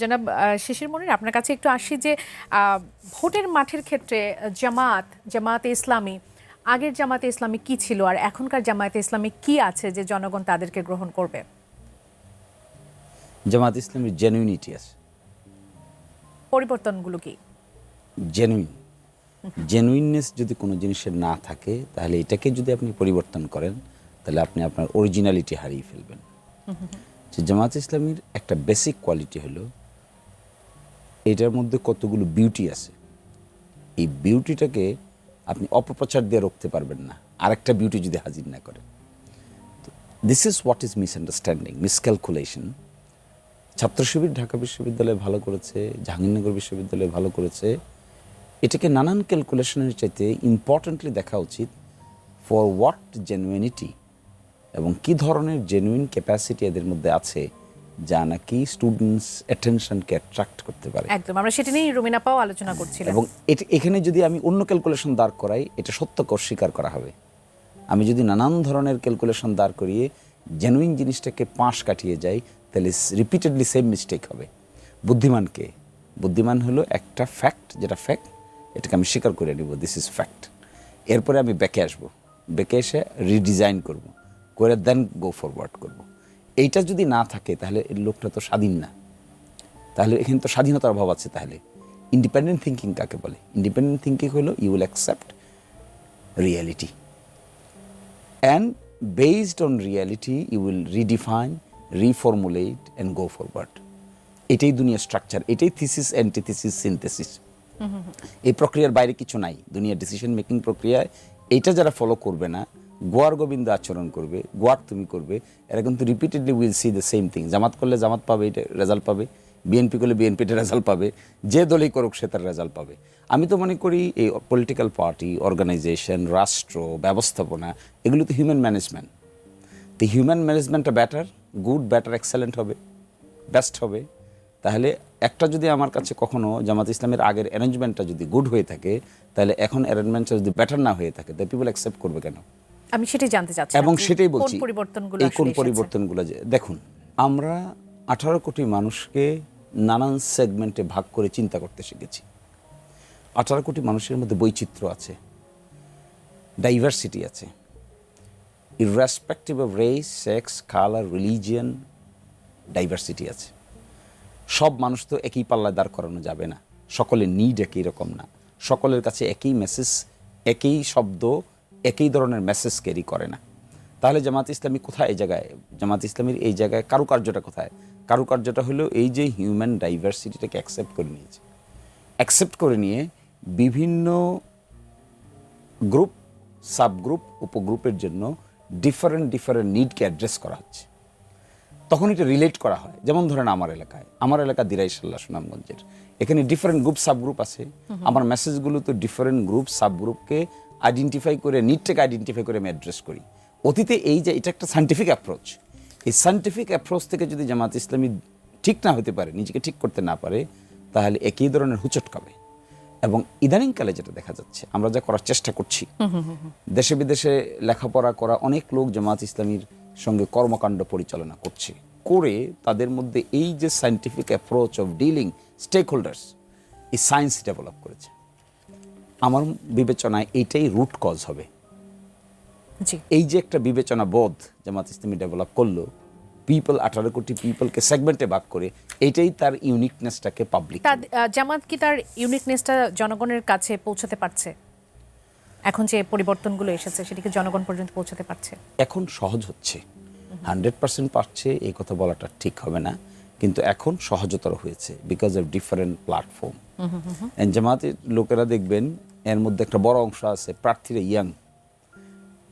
জনাব শিশির মনির আপনার কাছে একটু আসি যে ভোটের মাঠের ক্ষেত্রে জামাত জামাতে ইসলামী আগের জামাতে ইসলামী কি ছিল আর এখনকার জামায়াতে ইসলামী কি আছে যে জনগণ তাদেরকে গ্রহণ করবে? জামাত ইসলামের জেনুইনিটি আছে। পরিবর্তনগুলো কি? জেনুইন জেনুইননেস যদি কোনো জিনিসের না থাকে তাহলে এটাকে যদি আপনি পরিবর্তন করেন তাহলে আপনি আপনার অরিজিনালিটি হারিয়ে ফেলবেন। যে জামাত ইসলামীর একটা বেসিক কোয়ালিটি হলো, এটার মধ্যে কতগুলো বিউটি আছে। এই বিউটিটাকে আপনি অপপ্রচার দিয়ে রাখতে পারবেন না। আরেকটা বিউটি যদি হাজির না করে। This is what is misunderstanding miscalculation Chhatra Shibir Dhaka বিশ্ববিদ্যালয়ে ভালো করেছে, জাহাঙ্গীরনগর বিশ্ববিদ্যালয়ে ভালো করেছে। এটাকে নানান ক্যালকুলেশনের চাইতে ইম্পর্টেন্টলি দেখা উচিত ফর হোয়াট জেনুইনিটি এবং কি ধরনের জেনুইন ক্যাপাসিটি এদের মধ্যে আছে যা নাকি স্টুডেন্টস অ্যাটেনশনকে অ্যাট্রাক্ট করতে পারে? একদম আমরা সেটা নিয়েই রুমিনা পাও আলোচনা করছিলাম। এবং এট- এখানে যদি আমি অন্য ক্যালকুলেশন দাঁড় করাই এটা সত্যকে অস্বীকার করা হবে। আমি যদি নানান ধরনের ক্যালকুলেশন দাঁড় করিয়ে জেনুইন জিনিসটাকে পাশ কাটিয়ে যাই তাহলে রিপিটেডলি সেম মিস্টেক হবে। বুদ্ধিমানকে বুদ্ধিমান হলো একটা ফ্যাক্ট যেটা ফ্যাক্ট এটাকে আমি স্বীকার করে নিব দিস ইজ ফ্যাক্ট এরপরে আমি ব্যাকে আসব ব্যাকে এসে রিডিজাইন করব। করে দেন গো ফরওয়ার্ড করব। এইটা যদি না থাকে তাহলে লোকটা তো স্বাধীন না। তাহলে এখানে তো স্বাধীনতার অভাব আছে তাহলে। ইন্ডিপেন্ডেন্ট থিঙ্কিং কাকে বলে? ইন্ডিপেন্ডেন্ট থিঙ্কিং হলো you will accept reality and based on reality you will redefine reformulate and go forward এটাই দুনিয়ার স্ট্রাকচার এটাই থিসিস অ্যান্টিথিসিস সিনথেসিস এই প্রক্রিয়ার বাইরে কিছু নাই। দুনিয়ার ডিসিশন মেকিং প্রক্রিয়ায় এটা যারা ফলো করবে না গোয়ার গোবিন্দ আচরণ করবে, গোয়ার তুমি করবে, এরা কিন্তু repeatedly will see the same thing Jamaat করলে জামাত পাবে, এটা রেজাল্ট পাবে। বিএনপি করলে বিএনপিটা রেজাল্ট পাবে। যে দলই করুক, সে তার রেজাল্ট পাবে। আমি তো মনে করি এই পলিটিক্যাল পার্টি অর্গানাইজেশন রাষ্ট্র, ব্যবস্থাপনা, এগুলো তো হিউম্যান ম্যানেজমেন্ট তো হিউম্যান ম্যানেজমেন্টটা ব্যাটার গুড ব্যাটার এক্সেলেন্ট হবে বেস্ট হবে। তাহলে একটা যদি আমার কাছে কখনো জামাত ইসলামের আগের অ্যারেঞ্জমেন্টটা যদি গুড হয়ে থাকে, তাহলে এখন অ্যারেঞ্জমেন্টটা যদি বেটার না হয়ে থাকে তাহলে পিপল অ্যাকসেপ্ট করবে কেন? আমি সেটাই জানতে চাচ্ছি এবং সেটাই বলছি কোন পরিবর্তনগুলো এই কোন পরিবর্তনগুলো যে দেখুন আমরা আঠারো কোটি মানুষকে নানান সেগমেন্টে ভাগ করে চিন্তা করতে শিখেছি। আঠারো কোটি মানুষের মধ্যে বৈচিত্র্য আছে ডাইভার্সিটি আছে irrespective of race sex colour religion diversity আছে। সব মানুষ তো একই পাল্লায় দাঁড় করানো যাবে না। সকলের নিড একই রকম না। সকলের কাছে একই মেসেজ একই শব্দ একই ধরনের মেসেজ ক্যারি করে না। তাহলে জামাত ইসলামী কোথায় এই জায়গায়? জামাত ইসলামীর এই জায়গায় কারুকার্যটা কোথায়? কারুকার্যটা হলো এই যে হিউম্যান ডাইভার্সিটিটাকে অ্যাকসেপ্ট করে নিয়েছে। অ্যাকসেপ্ট করে নিয়ে বিভিন্ন গ্রুপ সাবগ্রুপ উপগ্রুপের জন্য ডিফারেন্ট ডিফারেন্ট নিডকে অ্যাড্রেস করা হচ্ছে। তখন এটা রিলেট করা হয়। যেমন ধরেন আমার এলাকায়। আমার এলাকা দিরাইশাল্লাহ সুনামগঞ্জের। এখানে ডিফারেন্ট গ্রুপ সাবগ্রুপ আছে। আমার মেসেজগুলো তো ডিফারেন্ট গ্রুপ সাবগ্রুপকে আইডেন্টিফাই করে নিডটাকে আইডেন্টিফাই করে আমি অ্যাড্রেস করি। অতীতে এই যে এটা একটা সাইন্টিফিক অ্যাপ্রোচ এই সাইন্টিফিক অ্যাপ্রোচ থেকে যদি জামাত ইসলামী ঠিক না হতে পারে নিজেকে ঠিক করতে না পারে তাহলে একই ধরনের হুচটকাবে এবং ইদানিংকালে যেটা দেখা যাচ্ছে আমরা যা করার চেষ্টা করছি দেশে বিদেশে লেখাপড়া করা অনেক লোক জামাত ইসলামীর সঙ্গে কর্মকাণ্ড পরিচালনা করছে। করে তাদের মধ্যে এই যে scientific approach of dealing stakeholders এই সায়েন্স ডেভেলপ করেছে। আমার বিবেচনায় এইটাই রুট কজ হবে। এই যে একটা বিবেচনা বোধ জামাত ইসলামী ডেভেলপ করল পিপল আঠারো কোটি পিপলকে সেগমেন্টে ভাগ করে এইটাই তার ইউনিকনেসটাকে পাবলিক জামাত কি তার ইউনিকনেসটা জনগণের কাছে পৌঁছাতে পারছে? এখন যে পরিবর্তনগুলো এসেছে সেটিকে জনগণ পর্যন্ত পৌঁছাতে পারছে? এখন সহজ হচ্ছে। হান্ড্রেড পার্সেন্ট পারছে এই কথা বলাটা ঠিক হবে না। কিন্তু এখন সহজতর হয়েছে বিকজ অফ ডিফারেন্ট প্ল্যাটফর্ম জামাতের লোকেরা দেখবেন এর মধ্যে একটা বড় অংশ আছে প্রার্থীরা young.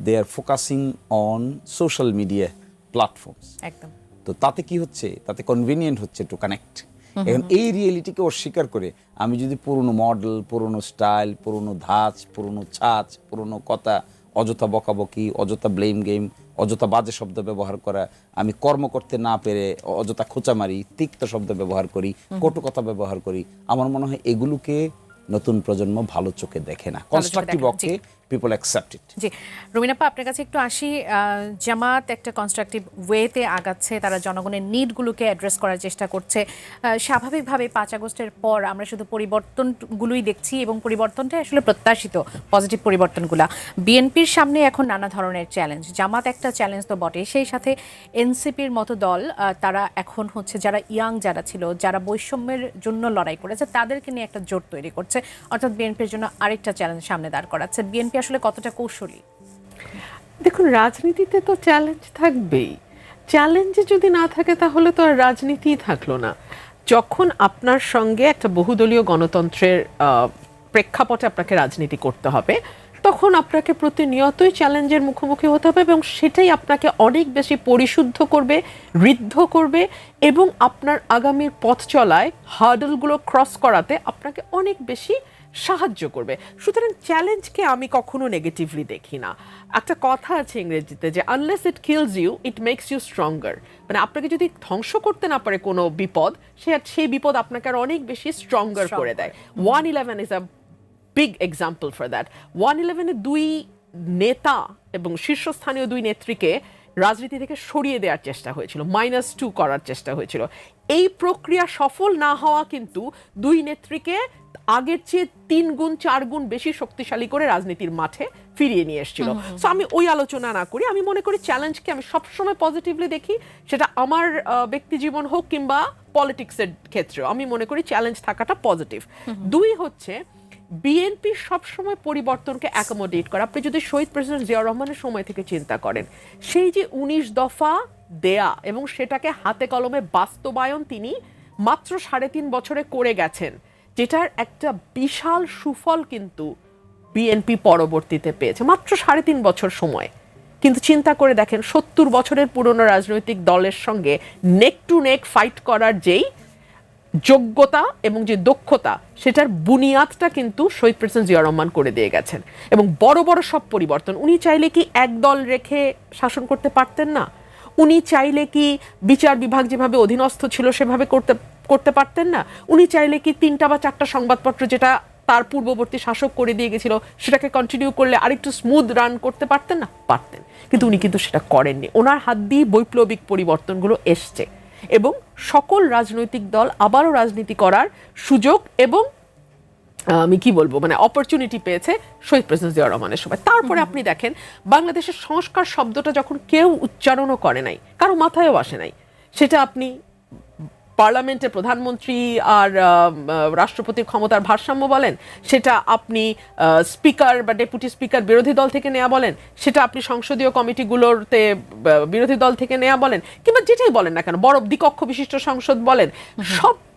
They are focusing on social media platforms একদম। তো তাতে কি হচ্ছে? তাতে কনভিনিয়েন্ট হচ্ছে টু কানেক্ট এখন এই রিয়েলিটিকে অস্বীকার করে আমি যদি পুরনো মডেল পুরনো স্টাইল পুরনো ধাঁচ পুরনো ছাঁচ পুরনো কথা অযথা বকাবকি অযথা ব্লেম গেম অযথা বাজে শব্দ ব্যবহার করা আমি কর্ম করতে না পেরে অযথা খোঁচা মারি তিক্ত শব্দ ব্যবহার করি কটু কথা ব্যবহার করি আমার মনে হয় এগুলোকে নতুন প্রজন্ম ভালো চোখে দেখে না। কনস্ট্রাকটিভ অক্ষে পিপল অ্যাকসেপ্ট ইট জি। রুমিনাপা আপনার কাছে একটু আসি জামাত একটা কনস্ট্রাকটিভ ওয়েতে আগাচ্ছে, তারা জনগণের নিডগুলোকে অ্যাড্রেস করার চেষ্টা করছে। স্বাভাবিকভাবে পাঁচ আগস্টের পর আমরা শুধু পরিবর্তনগুলোই দেখছি এবং পরিবর্তনটা আসলে প্রত্যাশিত পজিটিভ পরিবর্তনগুলা। বিএনপির সামনে এখন নানা ধরনের চ্যালেঞ্জ জামাত একটা চ্যালেঞ্জ তো বটে সেই সাথে এনসিপির মতো দল তারা এখন হচ্ছে যারা ইয়াং যারা ছিল, যারা বৈষম্যের জন্য লড়াই করেছে, তাদেরকে নিয়ে একটা জোট তৈরি করছে। অর্থাৎ বিএনপির জন্য আরেকটা চ্যালেঞ্জ সামনে দাঁড় করাচ্ছে। বিএনপি আসলে কতটা কৌশলী? দেখুন, রাজনীতিতে তো চ্যালেঞ্জ থাকবেই। চ্যালেঞ্জে যদি না থাকে, তাহলে তো আর রাজনীতিই থাকল না। যখন আপনার সঙ্গে একটা বহুদলীয় গণতন্ত্রের প্রেক্ষাপটে আপনাকে রাজনীতি করতে হবে, তখন আপনাকে প্রতিনিয়তই চ্যালেঞ্জের মুখোমুখি হতে হবে এবং সেটাই আপনাকে অনেক বেশি পরিশুদ্ধ করবে, ঋদ্ধ করবে এবং আপনার আগামীর পথ চলায় হার্ডলগুলো ক্রস করাতে আপনাকে অনেক বেশি সাহায্য করবে। সুতরাং চ্যালেঞ্জকে আমি কখনো নেগেটিভলি দেখি না। একটা কথা আছে ইংরেজিতে যে unless it kills you it makes you stronger মানে আপনাকে যদি ধ্বংস করতে না পারে কোনো বিপদ সে সেই বিপদ আপনাকে আর অনেক বেশি স্ট্রঙ্গার করে দেয়। One eleven is a big example for that one ইলেভেনে দুই নেতা এবং শীর্ষস্থানীয় দুই নেত্রীকে রাজনীতি থেকে সরিয়ে দেওয়ার চেষ্টা হয়েছিল মাইনাস টু করার চেষ্টা হয়েছিল। এই প্রক্রিয়া সফল না হওয়া কিন্তু দুই নেত্রীকে আগের চেয়ে তিন গুণ চার গুণ বেশি শক্তিশালী করে রাজনীতির মাঠে ফিরিয়ে নিয়ে এসেছিল। সো আমি ওই আলোচনা না করি। আমি মনে করি চ্যালেঞ্জকে আমি সবসময় পজিটিভলি দেখি। সেটা আমার ব্যক্তি জীবন হোক কিংবা পলিটিক্সের ক্ষেত্রেও। আমি মনে করি চ্যালেঞ্জ থাকাটা পজিটিভ দুই হচ্ছে বিএনপি সবসময় পরিবর্তনকে অ্যাকোমোডেট করে। আপনি যদি শহীদ প্রেসিডেন্ট জিয়াউর রহমানের সময় থেকে চিন্তা করেন, সেই যে উনিশ দফা দেয়া এবং সেটাকে হাতে কলমে বাস্তবায়ন তিনি মাত্র সাড়ে তিন বছরে করে গেছেন, যেটার একটা বিশাল সুফল কিন্তু বিএনপি পরবর্তীতে পেয়েছে। মাত্র সাড়ে তিন বছর সময়। কিন্তু চিন্তা করে দেখেন, সত্তর বছরের পুরনো রাজনৈতিক দলের সঙ্গে নেক টু নেক ফাইট করার যেই যোগ্যতা এবং যে দক্ষতা, সেটার বুনিয়াদটা কিন্তু শহীদ প্রেসিডেন্ট জিয়া রহমান করে দিয়ে গেছেন। এবং বড় বড় সব পরিবর্তন, উনি চাইলে কি এক দল রেখে শাসন করতে পারতেন না? উনি চাইলে কি বিচার বিভাগ যেভাবে অধীনস্থ ছিল, সেভাবে করতে করতে পারতেন না? উনি চাইলে কি তিনটা বা চারটা সংবাদপত্র যেটা তার পূর্ববর্তী শাসক করে দিয়ে গেছিল, সেটাকে কন্টিনিউ করলে আরেকটু স্মুথ রান করতে পারতেন না? পারতেন। কিন্তু উনি কিন্তু সেটা করেননি। ওনার হাত দিয়ে বৈপ্লবিক পরিবর্তনগুলো এসছে। এবং সকল রাজনৈতিক দল আবারও রাজনীতি করার সুযোগ এবং আমি কি বলব মানে অপরচুনিটি পেয়েছে শহীদ প্রেসিডেন্ট জিয়া রহমানের সময়। তারপরে আপনি দেখেন বাংলাদেশের সংস্কার শব্দটা যখন কেউ উচ্চারণও করে নাই কারও মাথায়ও আসে নাই সেটা আপনি পার্লামেন্টে প্রধানমন্ত্রী আর রাষ্ট্রপতির ক্ষমতার ভারসাম্য বলেন সেটা আপনি স্পিকার বা ডেপুটি স্পিকার বিরোধী দল থেকে নেওয়া বলেন সেটা আপনি সংসদীয় কমিটিগুলোতে বিরোধী দল থেকে নেওয়া বলেন কিংবা যেটাই বলেন না কেন বড় দ্বিকক্ষ বিশিষ্ট সংসদ বলেন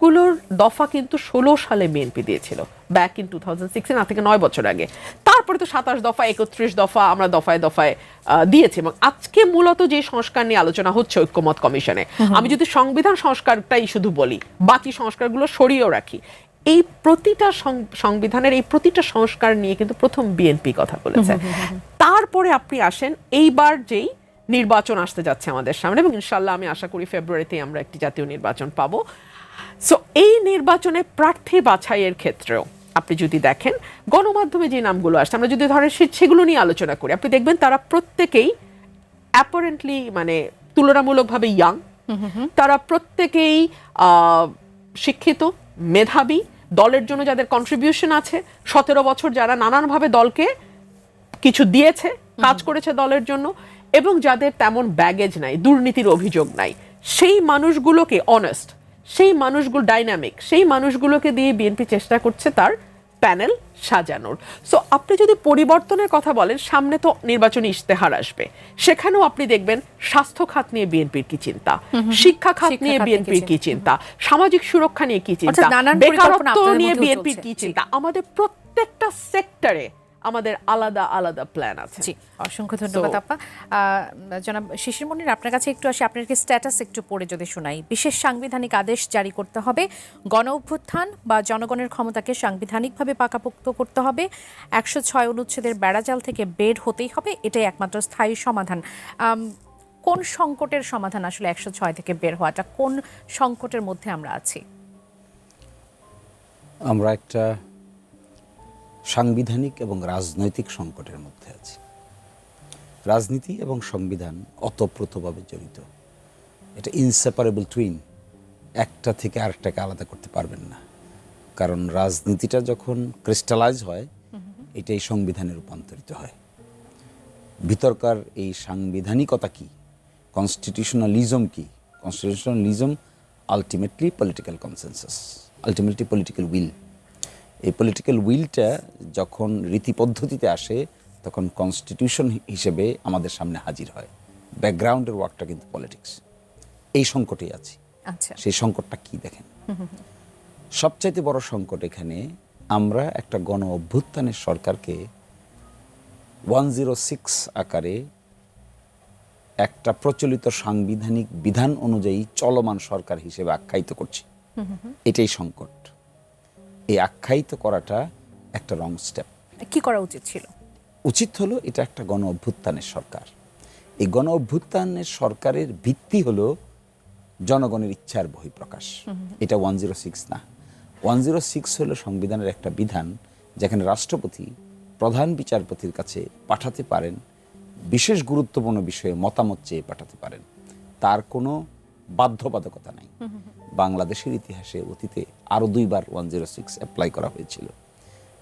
সবগুলোর দফা কিন্তু ষোলো সালে বিএনপি দিয়েছিল ব্যাক ইন টু থাউজেন্ড সিক্সে না থেকে নয় বছর আগে। তারপরে তো সাতাশ দফা একত্রিশ দফা আমরা দফায় দফায় দিয়েছি এবং আজকে মূলত যে সংস্কার নিয়ে আলোচনা হচ্ছে ঐক্যমত কমিশনে আমি যদি সংবিধান সংস্কারটাই শুধু বলি বাকি সংস্কারগুলো সরিয়েও রাখি এই প্রতিটা সংবিধানের এই প্রতিটা সংস্কার নিয়ে কিন্তু প্রথম বিএনপি কথা বলেছে। তারপরে আপনি আসেন এইবার যেই নির্বাচন আসতে যাচ্ছে আমাদের সামনে এবং ইনশাল্লাহ আমি আশা করি ফেব্রুয়ারিতে আমরা একটি জাতীয় নির্বাচন পাবো। সো এই নির্বাচনে প্রার্থী বাছাইয়ের ক্ষেত্রেও আপনি যদি দেখেন, গণমাধ্যমে যে নামগুলো আসছে, আমরা যদি ধরেন সেগুলো নিয়ে আলোচনা করি, আপনি দেখবেন তারা প্রত্যেকেই অ্যাপারেন্টলি মানে তুলনামূলকভাবে ইয়াং তারা প্রত্যেকেই শিক্ষিত, মেধাবী, দলের জন্য যাদের কন্ট্রিবিউশন আছে, সতেরো বছর যারা নানানভাবে দলকে কিছু দিয়েছে, কাজ করেছে দলের জন্য, এবং যাদের তেমন ব্যাগেজ নাই, দুর্নীতির অভিযোগ নাই, সেই মানুষগুলোকে অনেস্ট সেই মানুষগুলো ডাইনামিক সেই মানুষগুলোকে দিয়ে বিএনপি চেষ্টা করছে তার প্যানেল সাজানোর। সো আপনি যদি পরিবর্তনের কথা বলেন সামনে তো নির্বাচনী ইশতেহার আসবে। সেখানেও আপনি দেখবেন স্বাস্থ্য খাত নিয়ে বিএনপির কি চিন্তা? শিক্ষা খাত নিয়ে বিএনপির কি চিন্তা? সামাজিক সুরক্ষা নিয়ে কি চিন্তা? নানান বেকারত্ব নিয়ে বিএনপির কি চিন্তা? আমাদের প্রত্যেকটা সেক্টরে আমাদের আলাদা আলাদা প্ল্যান আছে। জি অসংখ্য ধন্যবাদ আপা। জনাব শিশির মনির আপনার কাছে একটু আসি আপনার স্ট্যাটাস একটু পড়ে যদি শোনাই। বিশেষ সাংবিধানিক আদেশ জারি করতে হবে গণ অভ্যুত্থান বা জনগণের ক্ষমতাকে সাংবিধানিকভাবে পাকাপোক্ত করতে হবে একশো ছয় অনুচ্ছেদের বেড়াজাল থেকে বের হতেই হবে এটাই একমাত্র স্থায়ী সমাধান। কোন সংকটের সমাধান আসলে একশো ছয় থেকে বের হওয়াটা? কোন সংকটের মধ্যে আমরা আছি? আমরা একটা সাংবিধানিক এবং রাজনৈতিক সংকটের মধ্যে আছি। রাজনীতি এবং সংবিধান অতপ্রতভাবে জড়িত। এটা ইনসেপারেবল টুইন একটা থেকে আরেকটাকে আলাদা করতে পারবেন না। কারণ রাজনীতিটা যখন ক্রিস্টালাইজ হয়, এটাই সংবিধানে রূপান্তরিত হয়। ভিতরকার এই সাংবিধানিকতা কি? কনস্টিটিউশনালিজম কি? Constitutionalism ultimately political consensus ultimately political will এই পলিটিক্যাল উইলটা যখন রীতি পদ্ধতিতে আসে তখন কনস্টিটিউশন হিসেবে আমাদের সামনে হাজির হয়। ব্যাকগ্রাউন্ডের ওয়ার্কটা কিন্তু পলিটিক্স এই সংকটেই আছি। আচ্ছা। সেই সংকটটা কি দেখেন? সবচাইতে বড় সংকট এখানে আমরা একটা গণ অভ্যুত্থানের সরকারকে ওয়ান জিরো সিক্স আকারে একটা প্রচলিত সাংবিধানিক বিধান অনুযায়ী চলমান সরকার হিসেবে আখ্যায়িত করছি। এটাই সংকট। এই আখ্যায়িত করাটা একটা রং স্টেপ কি করা উচিত ছিল? উচিত হলো এটা একটা গণ অভ্যুত্থানের সরকার। এই গণ অভ্যুত্থানের সরকারের ভিত্তি হলো জনগণের ইচ্ছার বহিঃপ্রকাশ। এটা ওয়ান জিরো সিক্স না। ওয়ান জিরো সিক্স হলো সংবিধানের একটা বিধান যেখানে রাষ্ট্রপতি প্রধান বিচারপতির কাছে পাঠাতে পারেন বিশেষ গুরুত্বপূর্ণ বিষয়ে মতামত চেয়ে পাঠাতে পারেন। তার কোনো বাধ্যবাধকতা নাই। বাংলাদেশের ইতিহাসে অতীতে আরও দুইবার ওয়ান জিরো সিক্স অ্যাপ্লাই করা হয়েছিল।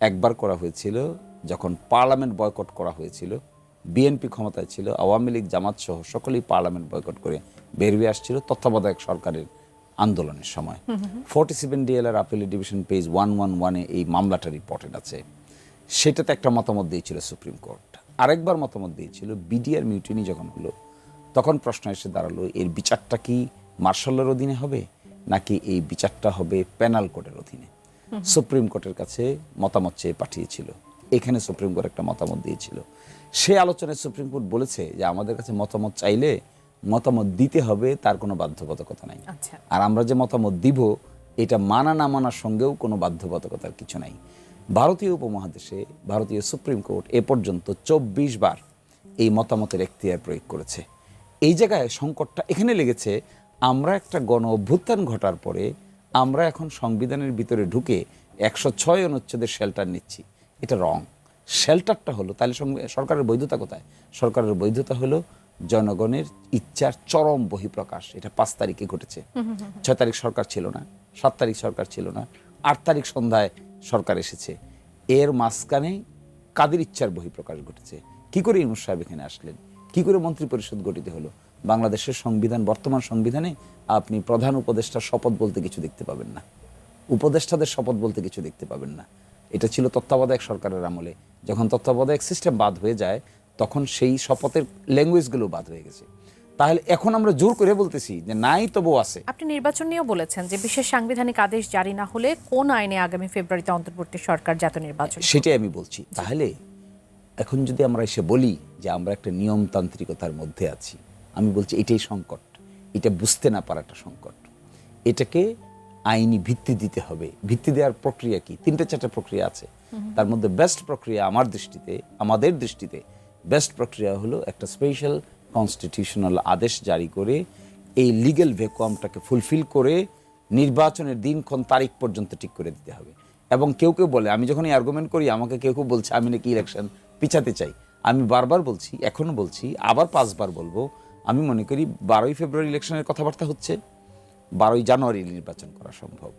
একবার করা হয়েছিল যখন পার্লামেন্ট বয়কট করা হয়েছিল। বিএনপি ক্ষমতায় ছিল, আওয়ামী লীগ, জামাত সহ সকলেই পার্লামেন্ট বয়কট করে বেরিয়ে আসছিল তত্ত্বাবধায়ক সরকারের আন্দোলনের সময়। Forty seven DLR appeal division page one one ওয়ানে এই মামলাটা রিপোর্টেড আছে। সেটাতে একটা মতামত দিয়েছিল সুপ্রিম কোর্ট আরেকবার মতামত দিয়েছিল বিডিআর মিউটিনি যখন হলো তখন প্রশ্ন এসে দাঁড়াল এর বিচারটা কি মার্শালের অধীনে হবে নাকি এই বিচারটা হবে পেনাল কোর্টের অধীনে? সুপ্রিম কোর্টের কাছে মতামত চেয়ে পাঠিয়েছিল। এখানে সুপ্রিম কোর্ট একটা মতামত দিয়েছিল। সে আলোচনায় সুপ্রিম কোর্ট বলেছে যে আমাদের কাছে মতামত চাইলে মতামত দিতে হবে তার কোনো বাধ্যবাধকতা নাই। আচ্ছা। আর আমরা যে মতামত দিব এটা মানা না মানার সঙ্গেও কোনো বাধ্যবাধকতার কিছু নাই। ভারতীয় উপমহাদেশে ভারতীয় সুপ্রিম কোর্ট এ পর্যন্ত চব্বিশ বার এই মতামতের এখতিয়ার প্রয়োগ করেছে। এই জায়গায় সংকটটা এখানে লেগেছে আমরা একটা গণ অভ্যুত্থান ঘটার পরে আমরা এখন সংবিধানের ভিতরে ঢুকে একশো ছয় অনুচ্ছেদের শেল্টার নিচ্ছি। এটা রং শেল্টারটা হলো তাহলে সরকারের বৈধতা কোথায়? সরকারের বৈধতা হলো জনগণের ইচ্ছার চরম বহিঃপ্রকাশ। এটা পাঁচ তারিখে ঘটেছে। ছয় তারিখ সরকার ছিল না সাত তারিখ সরকার ছিল না আট তারিখ সন্ধ্যায় সরকার এসেছে। এর মাঝখানে কাদের ইচ্ছার বহিঃপ্রকাশ ঘটেছে? কি করে ইমুর সাহেব এখানে আসলেন? কি করে মন্ত্রী পরিষদ গঠিত হলো? বাংলাদেশের সংবিধান বর্তমান সংবিধানে আপনি প্রধান উপদেষ্টার শপথ বলতে কিছু দেখতে পাবেন না। উপদেষ্টাদের শপথ বলতে কিছু দেখতে পাবেন না। এটা ছিল তত্ত্বাবধায়ক সরকারের আমলে। যখন তত্ত্বাবধায়ক সিস্টেম বাদ হয়ে যায় তখন সেই শপথের ল্যাঙ্গুয়েজগুলো বাদ হয়ে গেছে। তাহলে এখন আমরা জোর করে বলতেছি যে নাই তবু আছে। আপনি নির্বাচন নিয়েও বলেছেন যে বিশেষ সাংবিধানিক আদেশ জারি না হলে কোন আইনে আগামী ফেব্রুয়ারিতে অন্তর্বর্তী সরকার জাতীয় নির্বাচন সেটাই আমি বলছি। তাহলে এখন যদি আমরা এসে বলি যে আমরা একটা নিয়মতান্ত্রিকতার মধ্যে আছি আমি বলছি এটাই সংকট। এটা বুঝতে না পারাটা সংকট। এটাকে আইনি ভিত্তি দিতে হবে। ভিত্তি দেওয়ার প্রক্রিয়া কি? তিনটে চারটে প্রক্রিয়া আছে। তার মধ্যে বেস্ট প্রক্রিয়া আমার দৃষ্টিতে আমাদের দৃষ্টিতে বেস্ট প্রক্রিয়া হলো একটা স্পেশাল কনস্টিটিউশনাল আদেশ জারি করে এই লিগ্যাল ভ্যাকুয়ামটাকে ফুলফিল করে নির্বাচনের দিনক্ষণ তারিখ পর্যন্ত ঠিক করে দিতে হবে। এবং কেউ কেউ বলে আমি যখন এই আর্গুমেন্ট করি আমাকে কেউ কেউ বলছে আমি নাকি ইলেকশন পিছাতে চাই। আমি বারবার বলছি, এখনও বলছি, আবার পাঁচবার বলব, আমি মনে করি বারোই ফেব্রুয়ারি ইলেকশনের কথাবার্তা হচ্ছে, বারোই জানুয়ারি নির্বাচন করা সম্ভব।